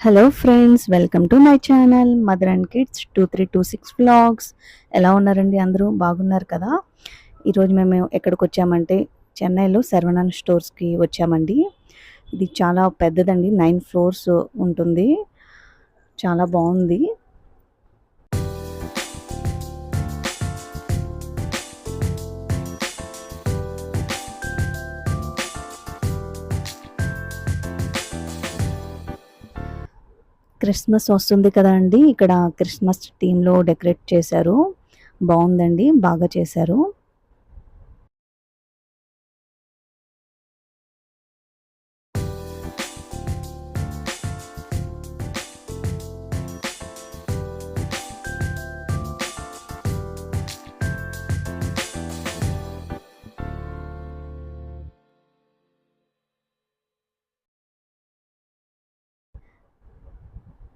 Hello friends welcome to my channel mother and kids two three two six blogs ఎలా ఉన్నారండి అందరూ? బాగున్నారు కదా? ఈరోజు మేము ఎక్కడికి వచ్చామంటే చెన్నైలో శర్వణన్ స్టోర్స్కి వచ్చామండి. ఇది చాలా పెద్దదండి నైన్ ఫ్లోర్స్ ఉంటుంది. చాలా బాగుంది. క్రిస్మస్ వస్తుంది కదా అండి. ఇక్కడ క్రిస్మస్ థీమ్లో డెకరేట్ చేశారు. బాగుందండి బాగా చేశారు.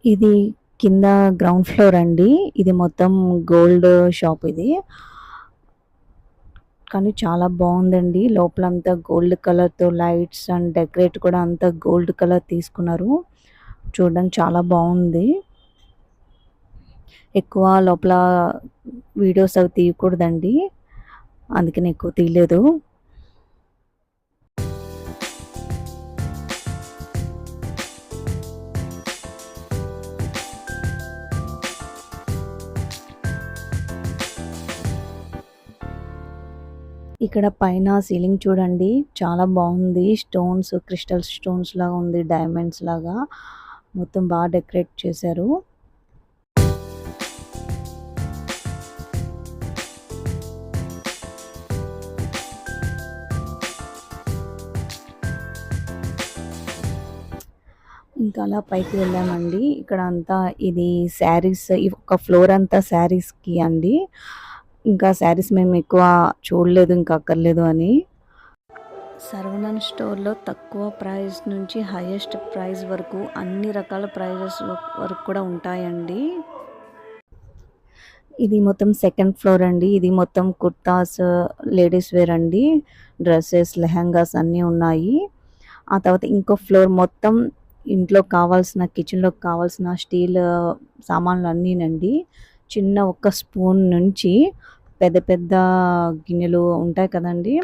ఇది కింద గ్రౌండ్ ఫ్లోర్ అండి. ఇది మొత్తం గోల్డ్ షాప్ ఇది. కానీ చాలా బాగుందండి. లోపలంతా గోల్డ్ కలర్తో లైట్స్ అండ్ డెకరేట్ కూడా అంతా గోల్డ్ కలర్ తీసుకున్నారు. చూడడానికి చాలా బాగుంది. ఎక్కువ లోపల వీడియోస్ అవి తీయకూడదండి. అందుకని ఎక్కువ తీయలేదు. ఇక్కడ పైన సీలింగ్ చూడండి. చాలా బాగుంది. స్టోన్స్ క్రిస్టల్ స్టోన్స్ లాగా ఉంది. డైమండ్స్ లాగా. మొత్తం బాగా డెకరేట్ చేశారు. ఇంకా అలా పైకి వెళ్ళామండి. ఇక్కడ అంతా ఇది శారీస్ ఒక ఫ్లోర్ అంతా శారీస్కి అండి. ఇంకా శారీస్ మేము ఎక్కువ చూడలేదు ఇంకా అక్కర్లేదు అని. సర్వనన్ స్టోర్లో తక్కువ ప్రైస్ నుంచి హైయెస్ట్ ప్రైస్ వరకు అన్ని రకాల ప్రైజెస్ వరకు కూడా ఉంటాయండి. ఇది మొత్తం సెకండ్ ఫ్లోర్ అండి. ఇది మొత్తం కుర్తాస్ లేడీస్ వేర్ అండి. డ్రెస్సెస్ లెహంగాస్ అన్నీ ఉన్నాయి. ఆ తర్వాత ఇంకో ఫ్లోర్ మొత్తం ఇంట్లో కావాల్సిన కిచెన్లో కావాల్సిన స్టీల్ సామాన్లు అన్నీనండి. చిన్న ఒక స్పూన్ నుంచి పెద్ద పెద్ద గిన్నెలు ఉంటాయి కదండి.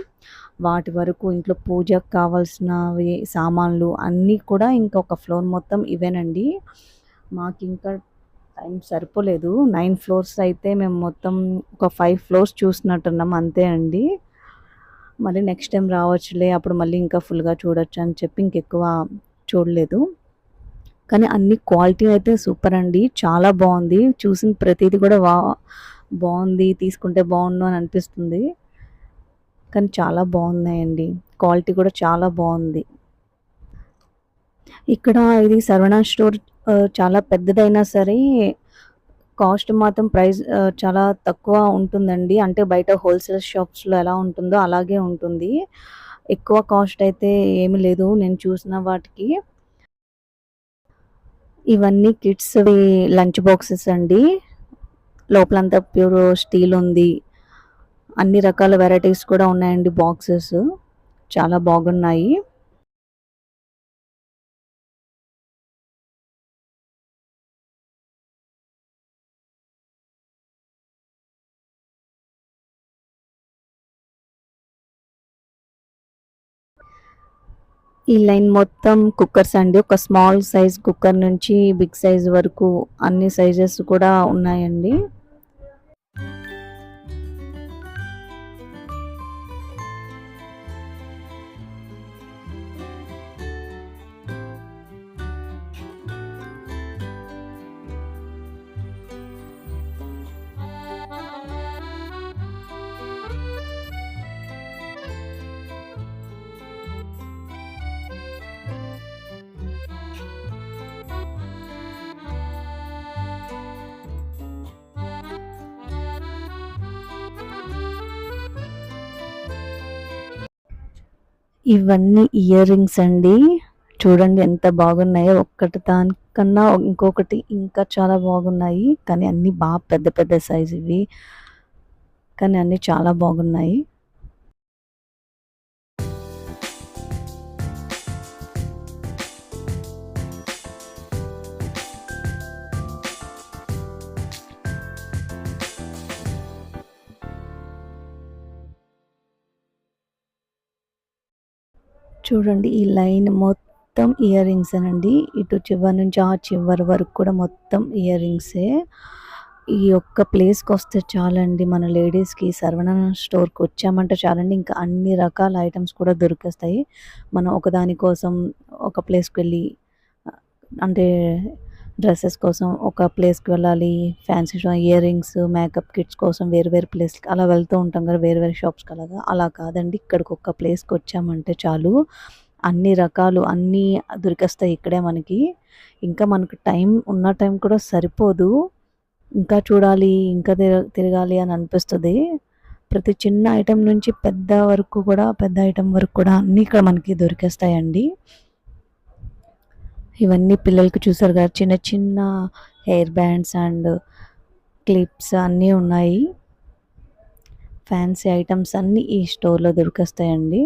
వాటి వరకు ఇంట్లో పూజకు కావాల్సినవి సామాన్లు అన్నీ కూడా ఇంకా ఒక ఫ్లోర్ మొత్తం ఇవేనండి. మాకు ఇంకా టైం సరిపోలేదు. నైన్ ఫ్లోర్స్ అయితే మేము మొత్తం ఒక ఫైవ్ ఫ్లోర్స్ చూసినట్టున్నాం అంతే అండి. మళ్ళీ నెక్స్ట్ టైం రావచ్చులే అప్పుడు మళ్ళీ ఇంకా ఫుల్గా చూడొచ్చు అని చెప్పి ఇంకెక్కువ చూడలేదు. కానీ అన్ని క్వాలిటీ అయితే సూపర్ అండి. చాలా బాగుంది. చూసిన ప్రతిదీ కూడా వా బాగుంది. తీసుకుంటే బాగుండు అని అనిపిస్తుంది. కానీ చాలా బాగున్నాయండి. క్వాలిటీ కూడా చాలా బాగుంది. ఇక్కడ ఇది సర్వణ స్టోర్ చాలా పెద్దదైనా సరే కాస్ట్ మాత్రం ప్రైస్ చాలా తక్కువ ఉంటుందండి. అంటే బయట హోల్సేల్ షాప్స్లో ఎలా ఉంటుందో అలాగే ఉంటుంది. ఎక్కువ కాస్ట్ అయితే ఏమి లేదు. నేను చూసిన వాటికి. ఇవన్నీ కిడ్స్ లంచ్ బాక్సెస్ అండి. లోపలంతా ప్యూర్ స్టీల్ ఉంది. అన్ని రకాల వెరైటీస్ కూడా ఉన్నాయండి బాక్సెస్. చాలా బాగున్నాయి. ఈ లైన్ మొత్తం కుక్కర్స్ అండి. ఒక స్మాల్ సైజ్ కుక్కర్ నుంచి బిగ్ సైజ్ వరకు అన్ని సైజెస్ కూడా ఉన్నాయండి. ఇవన్నీ ఇయర్ రింగ్స్ అండి. చూడండి ఎంత బాగున్నాయో. ఒక్కటి దానికన్నా ఇంకొకటి ఇంకా చాలా బాగున్నాయి. కానీ అన్నీ బాగా పెద్ద పెద్ద సైజు ఇవి. కానీ అన్నీ చాలా బాగున్నాయి. చూడండి ఈ లైన్ మొత్తం ఇయర్ రింగ్స్ అండి ఇటు చివరి నుంచి ఆ చివరి వరకు కూడా మొత్తం ఇయర్ రింగ్సే. ఈ ఒక్క ప్లేస్కి వస్తే చాలండి మన లేడీస్కి సర్వనారాయణ స్టోర్కి వచ్చామంటే చాలండి ఇంకా అన్ని రకాల ఐటమ్స్ కూడా దొరికేస్తాయి. మనం ఒకదాని కోసం ఒక ప్లేస్కి వెళ్ళి అంటే డ్రెస్సెస్ కోసం ఒక ప్లేస్కి వెళ్ళాలి fancy show earrings makeup kits కోసం వేరు వేరు ప్లేస్కి అలా వెళ్తూ ఉంటాం కదా వేరు వేరు షాప్స్కి అలాగా. అలా కాదండి ఇక్కడికి ఒక ప్లేస్కి వచ్చామంటే చాలు. అన్ని రకాలు అన్నీ దొరికేస్తాయి ఇక్కడే మనకి. ఇంకా మనకు టైం ఉన్న టైం కూడా సరిపోదు. ఇంకా చూడాలి ఇంకా తిరగాలి అని అనిపిస్తుంది. ప్రతి చిన్న ఐటెం నుంచి పెద్ద వరకు కూడా పెద్ద ఐటెం వరకు కూడా అన్నీ ఇక్కడ మనకి దొరికేస్తాయండి. ఇవన్నీ పిల్లలకి చూసారు కదా చిన్న చిన్న హెయిర్ బ్యాండ్స్ అండ్ క్లిప్స్ అన్నీ ఉన్నాయి. ఫ్యాన్సీ ఐటమ్స్ అన్నీ ఈ స్టోర్లో దొరికేస్తాయండి.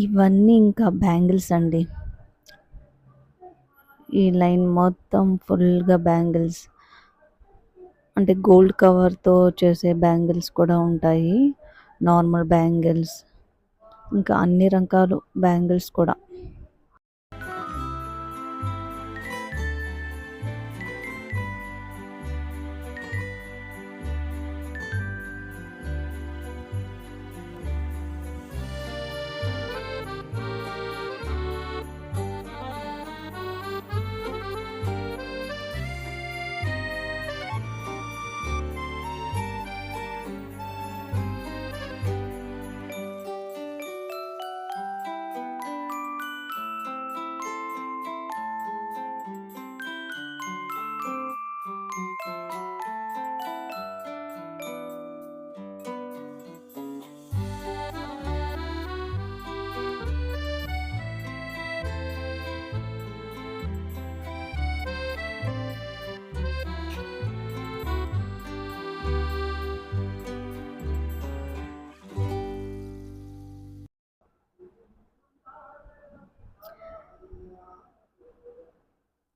ఇవన్నీ ఇంకా బ్యాంగిల్స్ అండి. ఈ లైన్ మొత్తం ఫుల్గా బ్యాంగిల్స్. అంటే గోల్డ్ కవర్తో చేసే బ్యాంగిల్స్ కూడా ఉంటాయి. Normal bangles. ఇంకా అన్ని రకాలు బ్యాంగిల్స్ కూడా.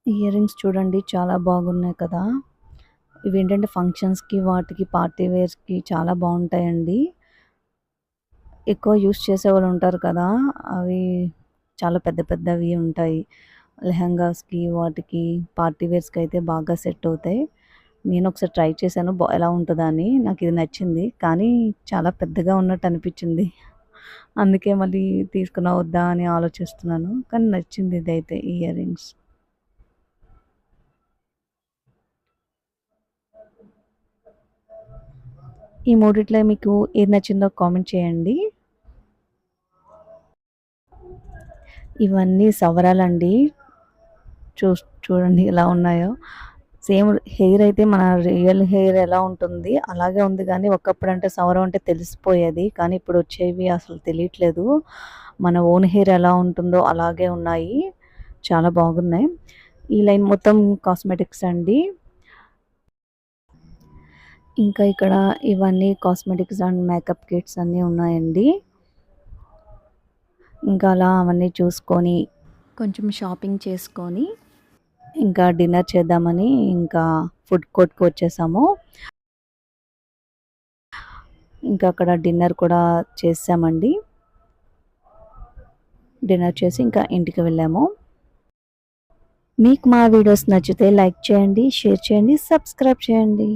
ఇయర్ రింగ్స్ చూడండి చాలా బాగున్నాయి కదా. ఇవి ఏంటంటే ఫంక్షన్స్కి వాటికి పార్టీ వేర్స్కి చాలా బాగుంటాయండి. ఎక్కువ యూస్ చేసే వాళ్ళు ఉంటారు కదా అవి చాలా పెద్ద పెద్దవి ఉంటాయి. లెహంగాస్కి వాటికి పార్టీ వేర్స్కి అయితే బాగా సెట్ అవుతాయి. నేను ఒకసారి ట్రై చేశాను ఎలా ఉంటుందా అని. నాకు ఇది నచ్చింది కానీ చాలా పెద్దగా ఉన్నట్టు అనిపించింది. అందుకే మళ్ళీ తీసుకున్నా వద్దా అని ఆలోచిస్తున్నాను కానీ నచ్చింది ఇదైతే ఇయర్ రింగ్స్ ఈ మూడిట్లో మీకు ఏది నచ్చిందో కామెంట్ చేయండి. ఇవన్నీ సవరాలండి. చూ చూడండి ఎలా ఉన్నాయో. సేమ్ హెయిర్ అయితే మన రియల్ హెయిర్ ఎలా ఉంటుంది అలాగే ఉంది కానీ ఒకప్పుడు అంటే సవరం అంటే తెలిసిపోయేది కానీ ఇప్పుడు వచ్చేవి అసలు తెలియట్లేదు. మన ఓన్ హెయిర్ ఎలా ఉంటుందో అలాగే ఉన్నాయి. చాలా బాగున్నాయి. ఈ లైన్ మొత్తం కాస్మెటిక్స్ అండి. ఇంకా ఇక్కడ ఇవన్నీ కాస్మెటిక్స్ అండ్ మేకప్ కిట్స్ అన్నీ ఉన్నాయండి. ఇంకా అలా అవన్నీ చూసుకొని కొంచెం షాపింగ్ చేసుకొని ఇంకా డిన్నర్ చేద్దామని ఇంకా ఫుడ్ కోర్ట్కి వచ్చేసాము. ఇంకా అక్కడ డిన్నర్ కూడా చేసామండి. డిన్నర్ చేసి ఇంకా ఇంటికి వెళ్ళాము. మీకు మా వీడియోస్ నచ్చితే లైక్ చేయండి షేర్ చేయండి సబ్స్క్రైబ్ చేయండి.